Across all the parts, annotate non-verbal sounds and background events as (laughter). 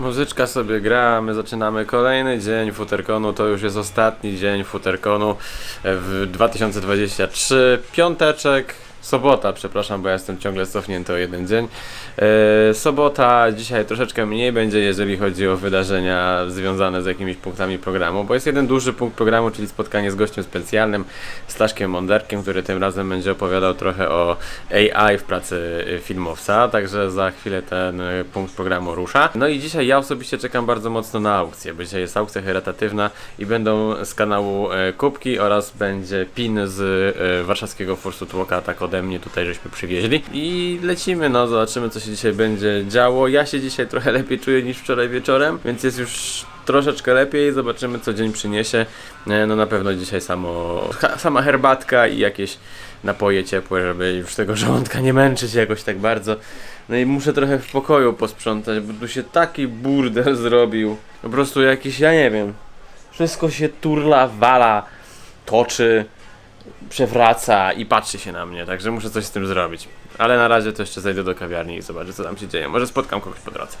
Muzyczka sobie gra, my zaczynamy kolejny dzień Futerkonu, to już jest ostatni dzień Futerkonu w 2023, piąteczek, sobota, przepraszam, bo ja jestem ciągle cofnięty o jeden dzień. E, sobota, dzisiaj troszeczkę mniej będzie, jeżeli chodzi o wydarzenia związane z jakimiś punktami programu, bo jest jeden duży punkt programu, czyli spotkanie z gościem specjalnym, Staszkiem Monderkiem, który tym razem będzie opowiadał trochę o AI w pracy filmowca, także za chwilę ten punkt programu rusza. No i dzisiaj ja osobiście czekam bardzo mocno na aukcję, bo dzisiaj jest aukcja charytatywna i będą z kanału e, kubki oraz będzie pin z e, warszawskiego Fursu Tłoka, tak ode mnie tutaj żeśmy przywieźli. I lecimy, no zobaczymy co się dzisiaj będzie działo. Ja się dzisiaj trochę lepiej czuję niż wczoraj wieczorem, więc jest już troszeczkę lepiej, zobaczymy co dzień przyniesie. E, No na pewno dzisiaj samo, sama herbatka i jakieś napoje ciepłe, żeby już tego żołądka nie męczyć jakoś tak bardzo. No i muszę trochę w pokoju posprzątać, bo tu się taki burdel zrobił. Po prostu jakiś, ja nie wiem. Wszystko się turla, wala, toczy, przewraca i patrzy się na mnie, także muszę coś z tym zrobić. Ale na razie to jeszcze zejdę do kawiarni i zobaczę co tam się dzieje. Może spotkam kogoś po drodze.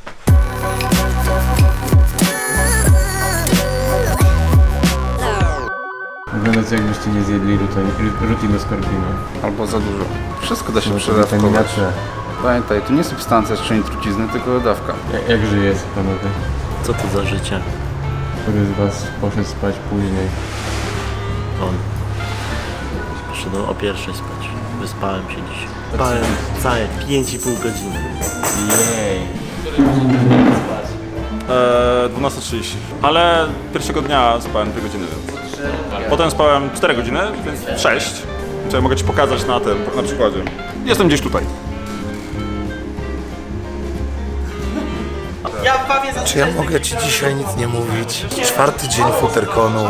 Wyglądacie jakbyście nie zjedli rutinu skorpina. Albo za dużo. Wszystko da się przedawkować. Pamiętaj, to nie substancja z czyni trucizny, tylko dawka. Jak, jak żyje panowie? Co to za życie? Który z was poszedł spać później? On. Poszedłem o pierwszej spać. Wyspałem się dziś. Spałem całe 5,5 godziny. Jej. Eee, 12.30. Ale pierwszego dnia spałem 2 godziny. Potem spałem 4 godziny, więc 6. Co ja mogę Ci pokazać na tym, na przykładzie. Jestem gdzieś tutaj. Czy ja mogę ci dzisiaj nic nie mówić? Czwarty dzień futerkonu.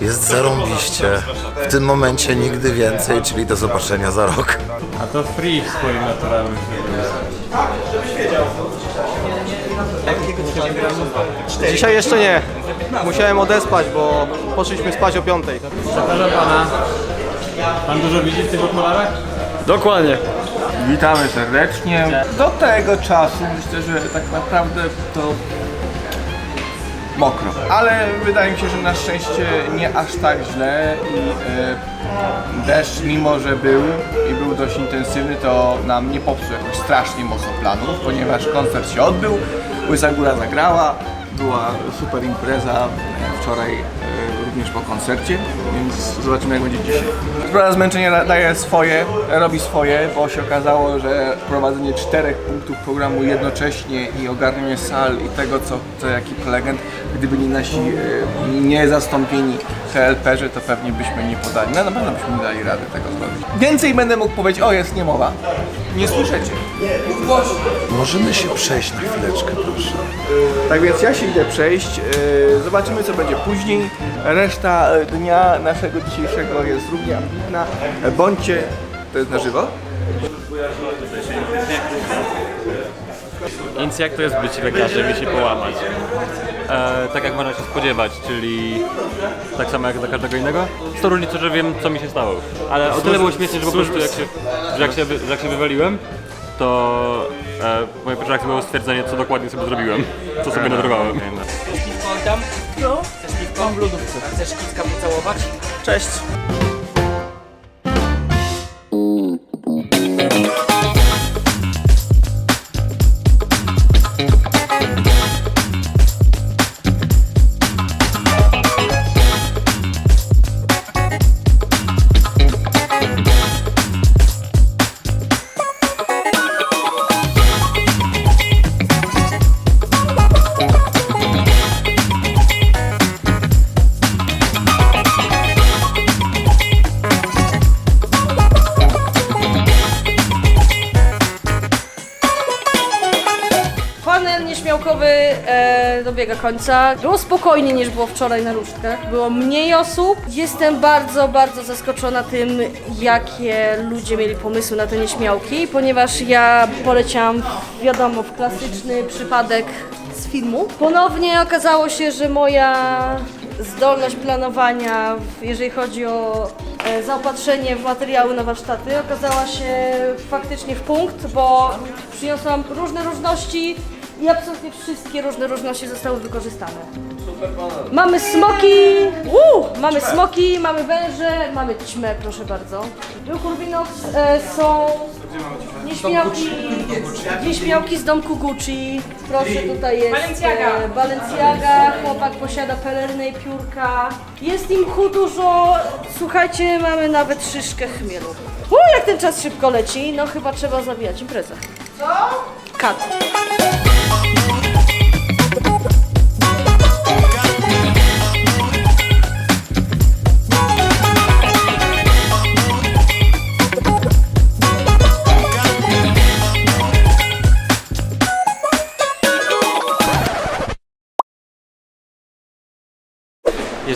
Jest zarąbiście. W tym momencie nigdy więcej, czyli do zobaczenia za rok. A to free w swoim naturalnym Dzisiaj jeszcze nie. Musiałem odespać, bo poszliśmy spać o piątej. Przepraszam pana. Pan dużo widzi w tych okularach? Dokładnie. Witamy serdecznie. Do tego czasu myślę, że tak naprawdę to mokro. Ale wydaje mi się, że na szczęście nie aż tak źle i e, deszcz mimo, że był i był dość intensywny, to nam nie popsuł jakoś strasznie mocno planów, ponieważ koncert się odbył, Łysa Góra zagrała, była super impreza e, wczoraj e, również po koncercie, więc zobaczymy jak będzie dzisiaj. Sprawa zmęczenia da- daje swoje, robi swoje, bo się okazało, że prowadzenie czterech punktów programu jednocześnie i ogarnianie sal i tego, co, co jaki prelegent, gdyby nie nasi e, niezastąpieni HLP-że, to pewnie byśmy nie podali, no na pewno byśmy nie dali rady tego zrobić. Więcej będę mógł powiedzieć, o jest niemowa, nie słyszycie. Możemy się przejść na chwileczkę, proszę. Tak więc ja się idę przejść, e, zobaczymy co będzie później. Reszta e, dnia naszego dzisiejszego jest równie ambitna. E, Bądźcie, to jest na żywo? Więc jak to jest być lekarzem i się połamać? E, tak jak można się spodziewać, czyli tak samo jak dla każdego innego. Z tą różnicą, że wiem co mi się stało. Ale o tyle było śmiesznie, że po prostu jak się, że jak się, wy- że jak się wywaliłem, to e, moja pierwsza reakcja było stwierdzenie, co dokładnie sobie zrobiłem, co sobie nadrowałem. Cześć. Dobiega końca. Było spokojniej niż było wczoraj na różdżkach. Było mniej osób. Jestem bardzo, bardzo zaskoczona tym, jakie ludzie mieli pomysły na te nieśmiałki, ponieważ ja poleciałam, wiadomo, w klasyczny przypadek z filmu. Ponownie okazało się, że moja zdolność planowania, jeżeli chodzi o e, zaopatrzenie w materiały na warsztaty, okazała się faktycznie w punkt, bo przyniosłam różne różności i absolutnie wszystkie różne różności zostały wykorzystane. Mamy smoki, Woo! mamy smoki, mamy węże, mamy ćmę, proszę bardzo. Był Kurbinox, e, są nieśmiałki, nieśmiałki z domku Gucci. Proszę, tutaj jest Balenciaga. E, Balenciaga, chłopak posiada pelerynę i piórka. Jest im chu dużo, słuchajcie, mamy nawet szyszkę chmielu. U, jak ten czas szybko leci, no chyba trzeba zabijać imprezę. Co? Kat.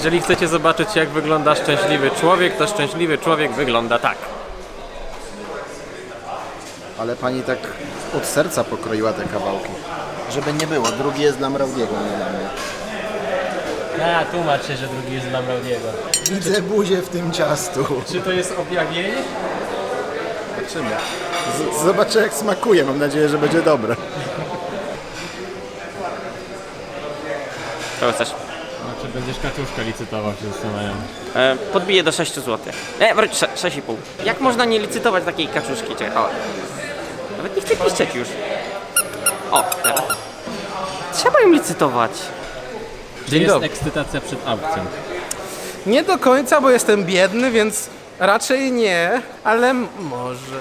Jeżeli chcecie zobaczyć jak wygląda szczęśliwy człowiek, to szczęśliwy człowiek wygląda tak. Ale pani tak od serca pokroiła te kawałki. Żeby nie było, drugi jest dla Mraudiego, nie dla mnie. A, tłumacz się, że drugi jest dla Mraudiego. Widzę buzię w tym ciastu. Czy to jest objawienie? Zobaczymy. Z- zobaczę jak smakuje, mam nadzieję, że będzie dobre. To chcesz. Czy będziesz kaczuszkę licytował, się zastanawiam. E, podbiję do 6 zł. E, wróć, sze- 6,5. Jak można nie licytować takiej kaczuszki? Czekaj, o. Nawet nie chcę piszczeć już. O, teraz. Trzeba ją licytować. Gdzie jest ekscytacja przed aukcją? Nie do końca, bo jestem biedny, więc raczej nie, ale m- może.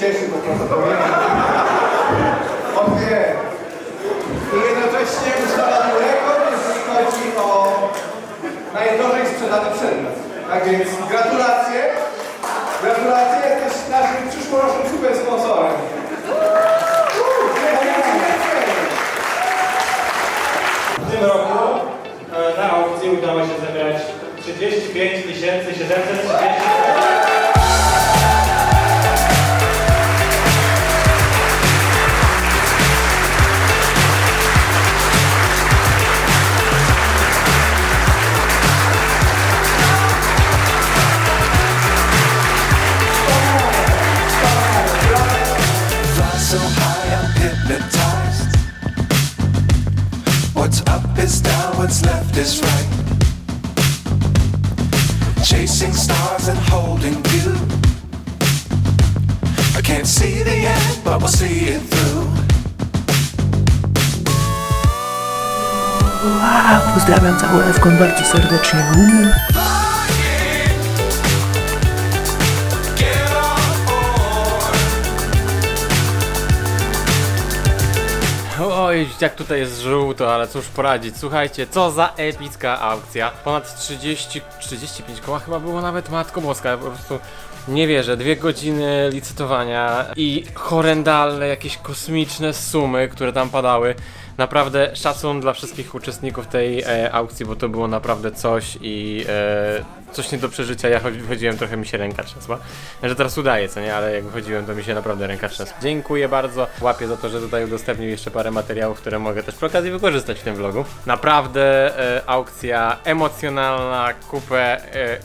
cieszy po prostu. On wie. I jednocześnie ustala rekord, jeżeli chodzi o najdrożej sprzedany przedmiot. Tak więc gratulacje. Gratulacje, jesteś naszym przyszłorocznym super sponsorem. W tym roku e, na aukcji udało się zebrać 35 730 hypnotized. What's up is down, what's left is right. Chasing stars and holding you. I can't see the end, but we'll see it through. Pozdrawiam całą Ewką bardzo serdecznie. Oj, jak tutaj jest żółto, ale cóż poradzić. Słuchajcie, co za epicka aukcja. Ponad 30, 35 koła chyba było nawet Matko Boska. Po prostu nie wierzę. Dwie godziny licytowania i horrendalne, jakieś kosmiczne sumy, które tam padały. Naprawdę szacun dla wszystkich uczestników tej e, aukcji, bo to było naprawdę coś i e, coś nie do przeżycia. Ja chodzi- wychodziłem, trochę mi się ręka trzęsła. Że teraz udaje, co nie? Ale jak wychodziłem, to mi się naprawdę ręka trzęsła. Dziękuję bardzo. Łapię za to, że tutaj udostępnił jeszcze parę materiałów, które mogę też przy okazji wykorzystać w tym vlogu. Naprawdę e, aukcja emocjonalna, kupę e,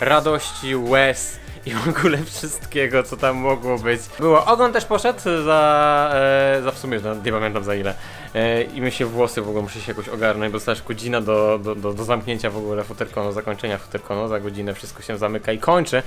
radości, łez i w ogóle wszystkiego, co tam mogło być. Było, ogon też poszedł za, e, za w sumie, no, nie pamiętam za ile. E, I mi się włosy w ogóle muszę się jakoś ogarnąć, bo też godzina do, do, do, do zamknięcia w ogóle futerkonu, zakończenia futerkonu, za godzinę wszystko się zamyka i kończy.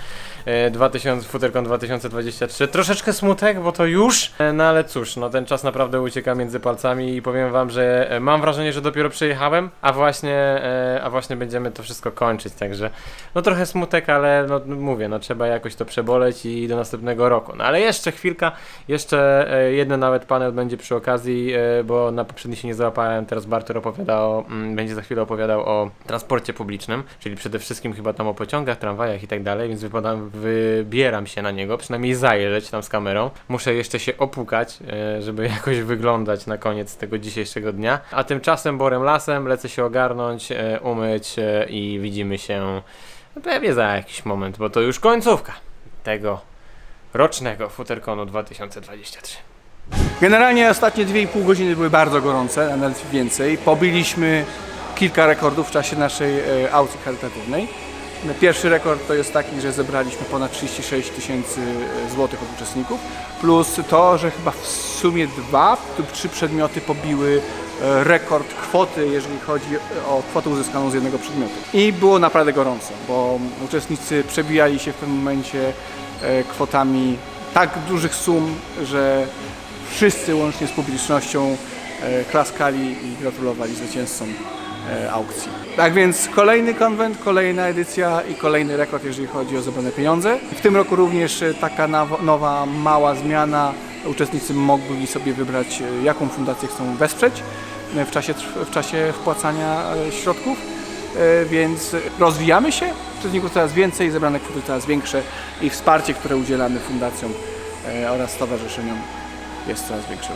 E, 2000, futerkon 2023. Troszeczkę smutek, bo to już, e, no ale cóż, no ten czas naprawdę ucieka między palcami i powiem wam, że e, mam wrażenie, że dopiero przyjechałem, a właśnie, e, a właśnie będziemy to wszystko kończyć, także no trochę smutek, ale no mówię, no trzeba jakoś to przeboleć i do następnego roku. No ale jeszcze chwilka, jeszcze e, jeden nawet panel będzie przy okazji, e, bo na poprzedni się nie załapałem, teraz Bartur opowiada o, mm, będzie za chwilę opowiadał o transporcie publicznym, czyli przede wszystkim chyba tam o pociągach, tramwajach i tak dalej, więc wypadam, wybieram się na niego, przynajmniej zajrzeć tam z kamerą. Muszę jeszcze się opukać, e, żeby (laughs) jakoś wyglądać na koniec tego dzisiejszego dnia. A tymczasem borem lasem lecę się ogarnąć, e, umyć e, i widzimy się pewnie za jakiś moment, bo to już końcówka tego rocznego Futerkonu 2023. Generalnie ostatnie 2,5 godziny były bardzo gorące, a nawet więcej. Pobiliśmy kilka rekordów w czasie naszej e, aukcji charytatywnej. Pierwszy rekord to jest taki, że zebraliśmy ponad 36 tysięcy e, złotych od uczestników, plus to, że chyba w sumie dwa lub trzy przedmioty pobiły e, rekord kwoty, jeżeli chodzi o kwotę uzyskaną z jednego przedmiotu. I było naprawdę gorąco, bo uczestnicy przebijali się w tym momencie kwotami tak dużych sum, że wszyscy łącznie z publicznością e, klaskali i gratulowali zwycięzcom e, aukcji. Tak więc kolejny konwent, kolejna edycja i kolejny rekord, jeżeli chodzi o zebrane pieniądze. W tym roku również e, taka nowa, mała zmiana. Uczestnicy mogli sobie wybrać, jaką fundację chcą wesprzeć w czasie, w czasie wpłacania środków. Więc rozwijamy się, uczestników coraz więcej, zebrane kwoty coraz większe i wsparcie, które udzielamy fundacjom oraz stowarzyszeniom jest coraz większe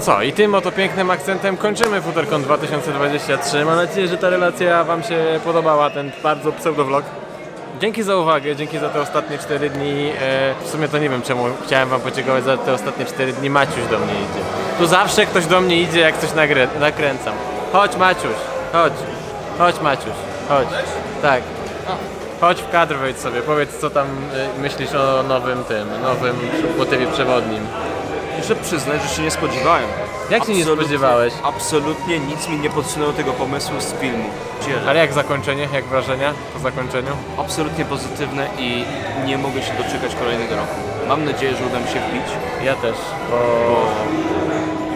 No co, i tym oto pięknym akcentem kończymy Futerkon 2023. Mam nadzieję, że ta relacja Wam się podobała, ten bardzo pseudovlog. Dzięki za uwagę, dzięki za te ostatnie 4 dni. E, w sumie to nie wiem czemu chciałem Wam podziękować za te ostatnie 4 dni. Maciuś do mnie idzie. Tu zawsze ktoś do mnie idzie, jak coś nakręcam. Chodź Maciuś, chodź. Chodź Maciuś, chodź. Tak. Chodź w kadr wejdź sobie, powiedz co tam e, myślisz o nowym tym, nowym motywie przewodnim. Muszę przyznać, że się nie spodziewałem. Jak się nie Absolutnie- spodziewałeś? Absolutnie nic mi nie podsunęło tego pomysłu z filmu. Dzielę. Ale jak zakończenie, jak wrażenia po zakończeniu? Absolutnie pozytywne i nie mogę się doczekać kolejnego roku. Mam nadzieję, że uda mi się wbić. Ja też, bo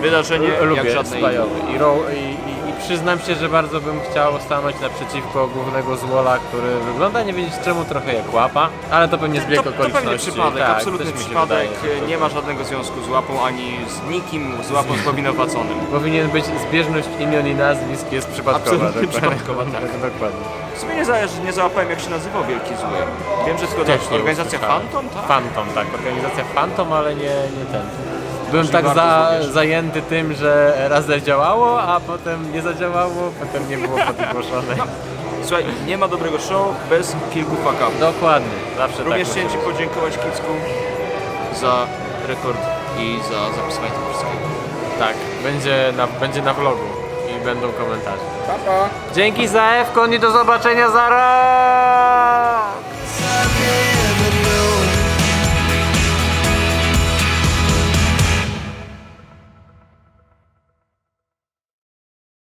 Wydarzenie lubię jak żadne Spajowy inne. I, ro, i, i przyznam się, że bardzo bym chciał stanąć naprzeciwko głównego złola, który wygląda nie wiedzieć czemu trochę jak łapa, ale to pewnie zbieg To, to okoliczności. pewnie przypadek, tak, absolutny przypadek. wydaje. Nie ma żadnego związku z łapą, ani z nikim, z łapą zbawinowaconym. (laughs) Powinien być zbieżność imion i nazwisk jest przypadkowa. Absolutnie dokładnie. przypadkowa, (laughs) tak. Dokładnie. W sumie nie, za, nie załapałem, jak się nazywał Wielki Zły. Wiem, że tylko organizacja. Phantom, tak? Phantom, tak, organizacja Phantom, ale nie, nie ten. Byłem tak za, zajęty tym, że raz zadziałało, a potem nie zadziałało, potem nie było podgłoszone. Słuchaj, nie ma dobrego show bez kilku fuck Dokładnie, zawsze Również tak. chciałem Ci podziękować Kicku za rekord i za zapisywanie tego wszystkiego. Tak, będzie na, będzie na vlogu i będą komentarze. Pa, pa. Dzięki za F-kon i do zobaczenia za rok!